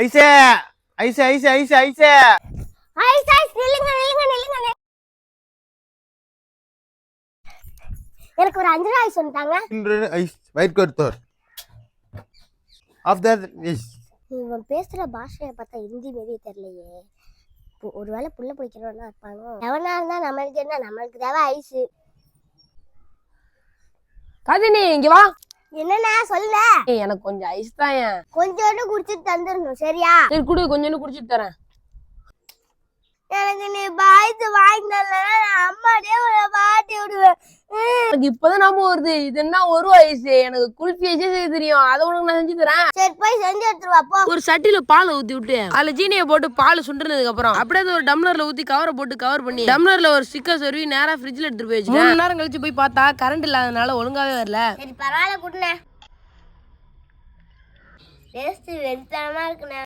ஐசே ஐசே ஐசே ஐசே ஐசே. Ice ice நில்லுங்க நில்லுங்க நில்லுங்க. எனக்கு ஒரு அஞ்சு ஐஸ் வந்துட்டாங்க இன்று ஐஸ் வயிறு கொடுத்தோர் ஆஃப் தட் இஸ் இவன் பேசுற பாஷையை பார்த்தா ஹிந்தி மாரியே தெரியலையே. ஒருவேளை புள்ள பிடிக்கிறவனா இருப்பாங்க. எவனா இருந்தா நம்மளுக்கு என்ன? நம்மளுக்கு தேவை ஐஸ் கதினி இங்க வா. என்னண்ணா சொல்ல எனக்கு கொஞ்சம் ஐஸ் தான் கொஞ்சோண்டு குடிச்சிட்டு தந்துடணும் சரியா? சரி குடு கொஞ்சோண்டு குடிச்சிட்டு தரேன். எனக்கு நீ பாய்த்து வாங்கி தரலன்னா எனக்கு இப்பதான் ஞாபகம் வருது. இது என்ன ஒரு ஐஸ் எனக்கு குல்ஃபி ஐஸே செய்ய தெரியும். அதை உனக்கு நான் செஞ்சு தரேன். சரி போய் செஞ்சு எடுத்துட்டு வா போ. ஒரு சட்டில பாலை ஊத்தி விட்டு அதுல ஜீனியை போட்டு பால் சுண்டுனதுக்கு அப்புறம் அப்படியே அதை ஒரு டம்ளர்ல ஊத்தி கவரை போட்டு கவர் பண்ணி டம்ளர்ல ஒரு ஸ்டிக்கர் சொருவி நேரா ஃப்ரிட்ஜ்ல எடுத்துட்டு போய் வச்சுட்டேன். மூணு மணி நேரம் கழிச்சு போய் பார்த்தா கரண்ட் இல்லாதனால ஒழுங்காவே வரல. சரி பரவாயில்ல குடுண்ணே. டேஸ்ட் வெறித்தனமா இருக்குண்ணே.